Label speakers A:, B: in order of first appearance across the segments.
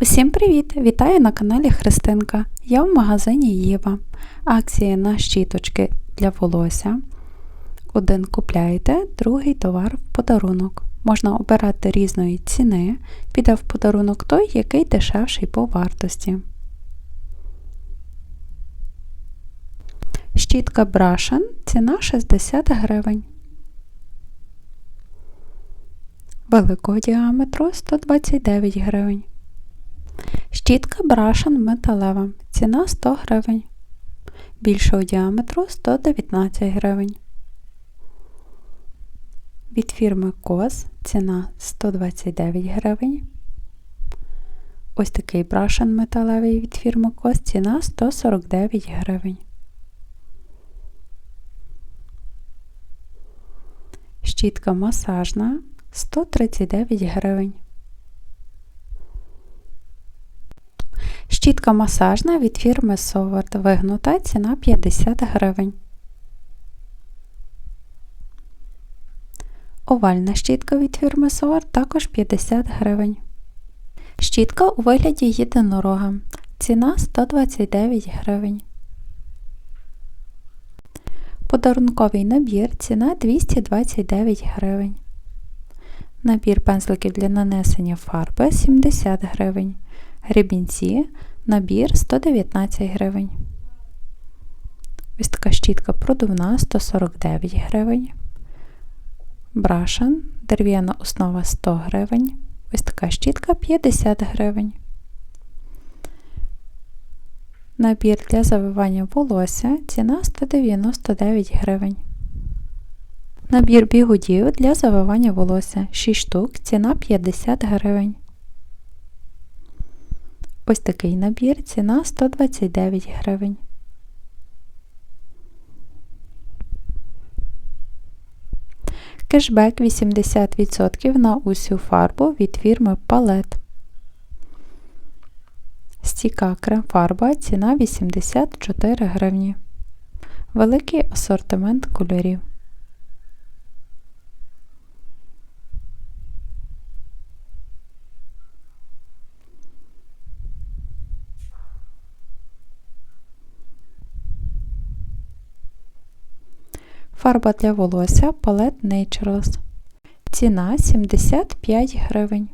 A: Усім привіт! Вітаю на каналі Христинка. Я в магазині Єва. Акція на щіточки для волосся. Один купляєте, другий товар в подарунок. Можна обирати різної ціни, піде в подарунок той, який дешевший по вартості. Щітка Брашен ціна 60 гривень. Великого діаметру 129 гривень. Щітка Брашен металева. Ціна 100 гривень. Більшого діаметру 119 гривень. Від фірми Коз ціна 129 гривень. Ось такий брашен металевий від фірми Коз ціна 149 гривень. Щітка масажна 139 гривень. Щітка масажна від фірми Совард вигнута ціна 50 гривень. Овальна щітка від фірми Совард також 50 гривень. Щітка у вигляді єдинорога. Ціна 129 гривень. Подарунковий набір ціна 229 гривень. Набір пензликів для нанесення фарби 70 гривень. Гребінці набір 119 гривень. Ось така щітка продувна 149 гривень. Брашан, дерев'яна основа 100 гривень. Ось така щітка 50 гривень. Набір для завивання волосся ціна 199 гривень. Набір бігудів для завивання волосся 6 штук, ціна 50 гривень. Ось такий набір, ціна 129 гривень. Кешбек 80% на усю фарбу від фірми Палет. Стіка крем-фарба ціна 84 гривні. Великий асортимент кольорів. Фарба для волосся Palette Naturals. Ціна 75 гривень.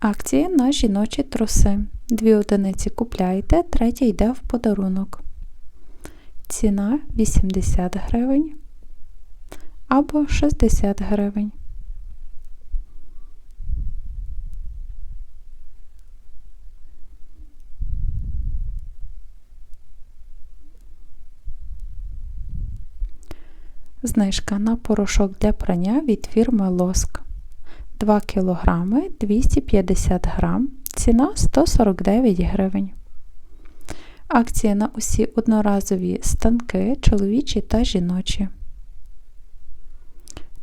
A: Акція на жіночі труси. Дві одиниці купляєте, третя йде в подарунок. Ціна 80 гривень або 60 гривень. Знижка на порошок для прання від фірми Лоск. 2 кг 250 г. Ціна 149 гривень. Акція на усі одноразові станки чоловічі та жіночі.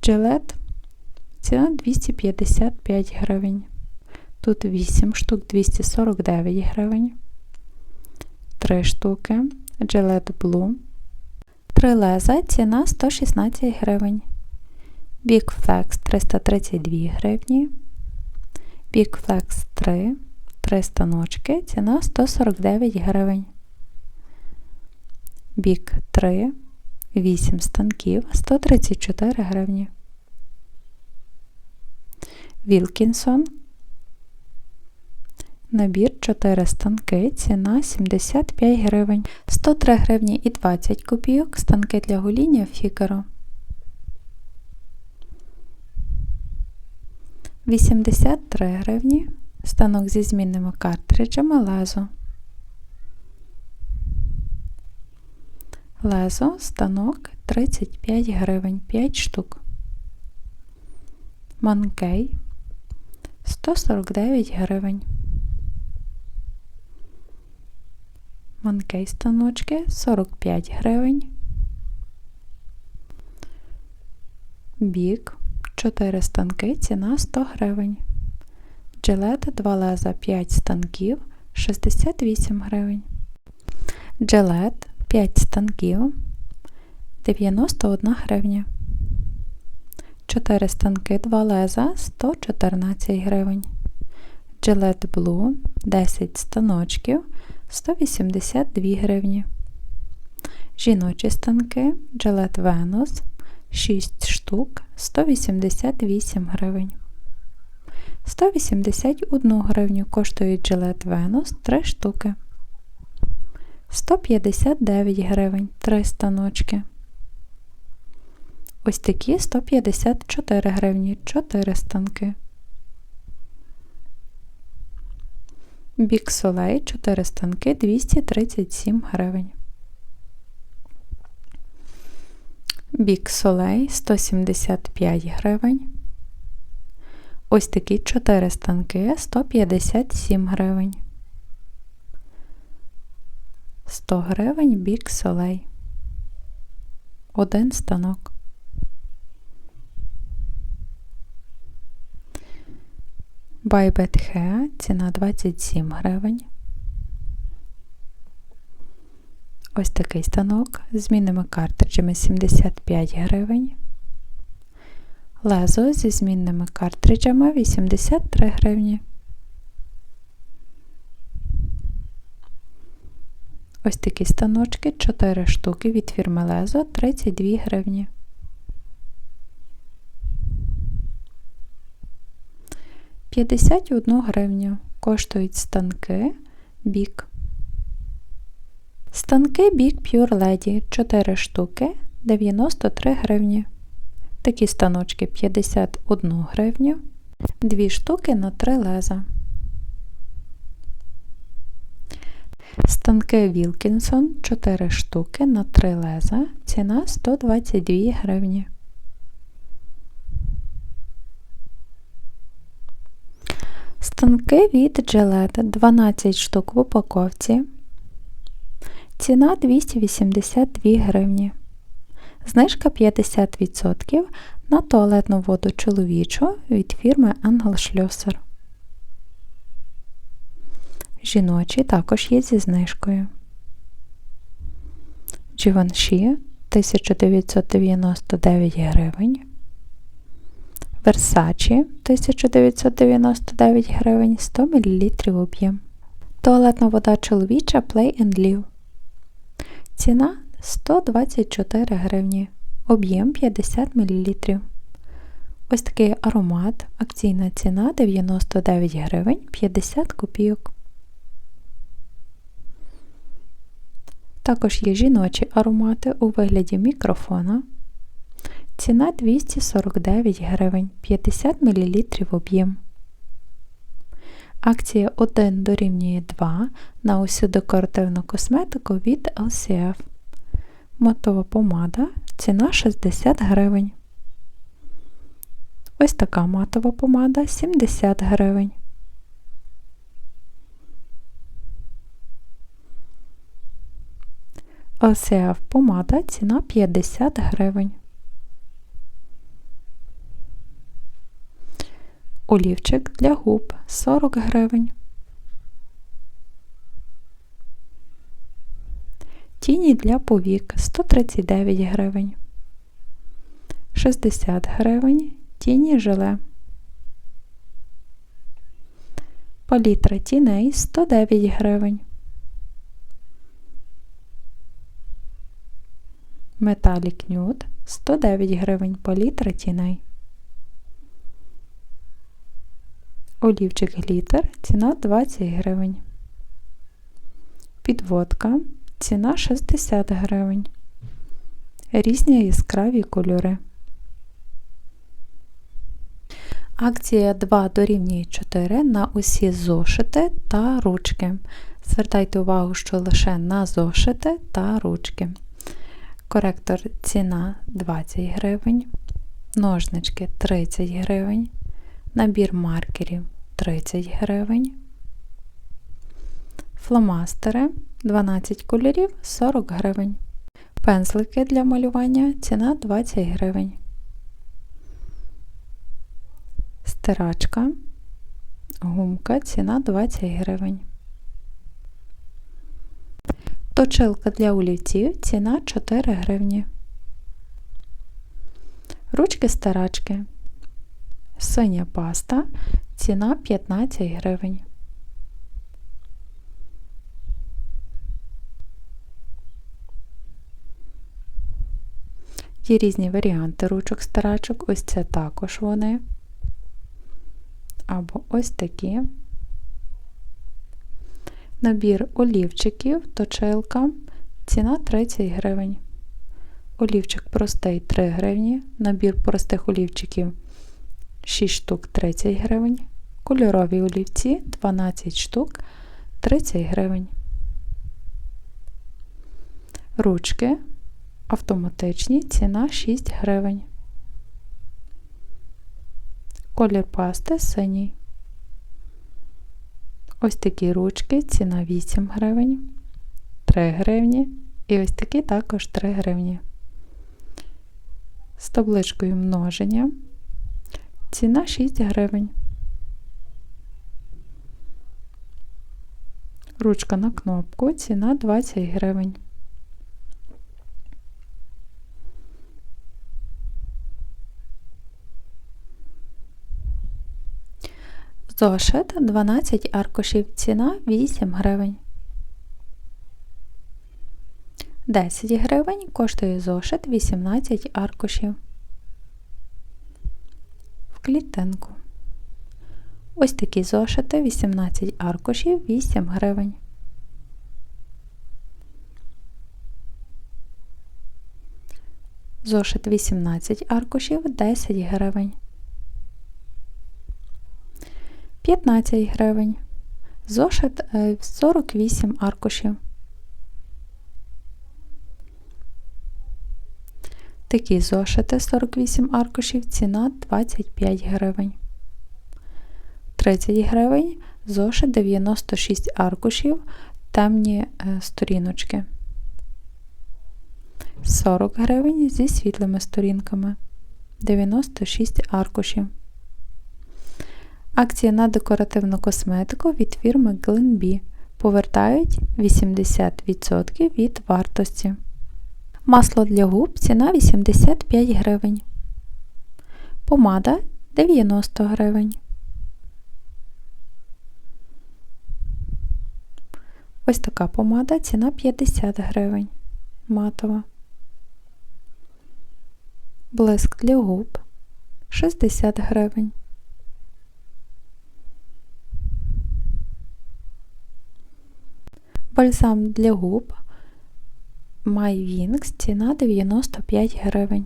A: Джилет ціна 255 гривень. Тут 8 штук 249 гривень. 3 штуки. Джилет Blue Три леза ціна 116 гривень. Flex 332 гривні. Flex 3 3 станочки, ціна 149 гривень. Big 3 8 станків 134 гривні. Wilkinson Набір 4 станки, ціна 75 гривень, 103 гривні і 20 копійок, станки для гоління Фікеро. 83 гривні, станок зі змінними картриджами лезо. Лезо, станок 35 гривень, 5 штук. Манкей 149 гривень. Манкей станочки 45 гривень. Бік 4 станки, ціна 100 гривень. Джилет 2 леза 5 станків 68 гривень. Джилет 5 станків 91 гривня. 4 станки 2 леза 114 гривень. Gillette Blue 10 станочків 182 гривні. Жіночі станки Gillette Venus 6 штук 188 гривень. 181 гривню коштують Gillette Venus 3 штуки. 159 гривень 3 станочки. Ось такі 154 гривні 4 станки. Бік солей 4 станки 237 гривень. Бік солей 175 гривень. Ось такі 4 станки 157 гривень. 100 гривень бік солей. Один станок. Байбет Хеа ціна 27 гривень. Ось такий станок з змінними картриджами 75 гривень. Лезо зі змінними картриджами 83 гривні. Ось такі станочки 4 штуки від фірми Лезо 32 гривні. П'ятдесят одну гривню коштують станки бік. Станки бік Pure Lady 4 штуки 93 гривні. Такі станочки 51 гривню, 2 штуки на 3 леза. Станки Вілкінсон 4 штуки на 3 леза. Ціна 122 гривні. Станки від Gillette 12 штук в упаковці. Ціна 282 гривні. Знижка 50% на туалетну воду чоловічу від фірми Schlosser. Жіночі також є зі знижкою. Givenchy 1999 гривень. Versace 1999 гривень 100 мл об'єм. Туалетна вода чоловіча Play and Live. Ціна 124 гривні. Об'єм 50 мл. Ось такий аромат. Акційна ціна 99 гривень 50 копійок. Також є жіночі аромати у вигляді мікрофона. Ціна 249 гривень 50 мл об'єм. Акція 1 дорівнює 2 на усю декоративну косметику від LCF. Матова помада. Ціна 60 гривень. Ось така матова помада 70 гривень. LCF помада ціна 50 гривень. Олівчик для губ 40 гривень. Тіні для повік 139 гривень. 60 гривень. Тіні желе. Палітра тіней 109 гривень. Металік нюд 109 гривень палітра тіней. Олівчик глітер ціна 20 гривень. Підводка ціна 60 гривень. Різні яскраві кольори. Акція 2 дорівнює 4 на усі зошити та ручки. Звертайте увагу, що лише на зошити та ручки. Коректор ціна 20 гривень, ножнички 30 гривень, набір маркерів 30 гривень, фломастери 12 кольорів 40 гривень. Пензлики для малювання ціна 20 гривень. Стирачка, гумка ціна 20 гривень. Точилка для олівців ціна 4 гривні. Ручки старачки. Синя паста. Ціна 15 гривень. Є різні варіанти ручок старачок. Ось це також вони. Або ось такі. Набір олівчиків, точилка. Ціна 30 гривень. Олівчик простий 3 гривні. Набір простих олівчиків 6 штук 30 гривень. Кольорові олівці 12 штук 30 гривень. Ручки автоматичні, ціна 6 гривень. Колір пасти синій. Ось такі ручки, ціна 8 гривень, 3 гривні. І ось такі також 3 гривні. З табличкою множення. Ціна 6 гривень. Ручка на кнопку, ціна 20 гривень. Зошит 12 аркушів, ціна 8 гривень. 10 гривень коштує зошит 18 аркушів. Клітинку. Ось такі зошити 18 аркушів 8 гривень. Зошит 18 аркушів 10 гривень. 15 гривень. Зошит 48 аркушів. Такі зошити 48 аркушів, ціна 25 гривень. 30 гривень, зошит 96 аркушів, темні сторіночки. 40 гривень зі світлими сторінками. 96 аркушів. Акція на декоративну косметику від фірми Glenbee. Повертають 80% від вартості. Масло для губ ціна 85 гривень. Помада 90 гривень. Ось така помада ціна 50 гривень. Матова. Блиск для губ 60 гривень. Бальзам для губ My Wings ціна 95 гривень.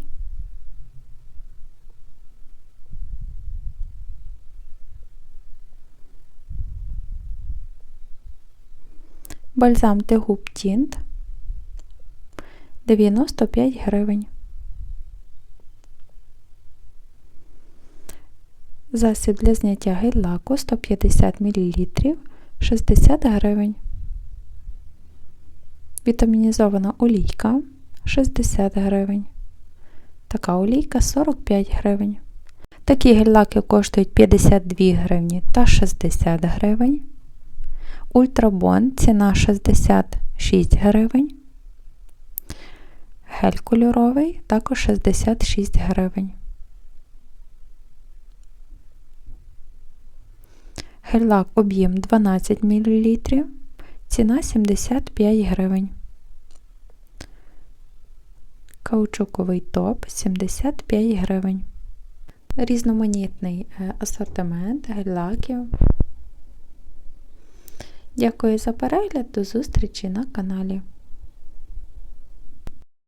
A: Бальзам для губ Тінт 95 гривень. Засіб для зняття гель-лаку 150 мл 60 гривень. Вітамінізована олійка 60 гривень. Така олійка 45 гривень. Такі гель-лаки коштують 52 гривні та 60 гривень. Ультрабон ціна 66 гривень. Гель кольоровий також 66 гривень. Гель-лак об'єм 12 мл. Ціна 75 гривень. Каучуковий топ 75 гривень. Різноманітний е, асортимент гель-лаків. Дякую за перегляд, до зустрічі на каналі.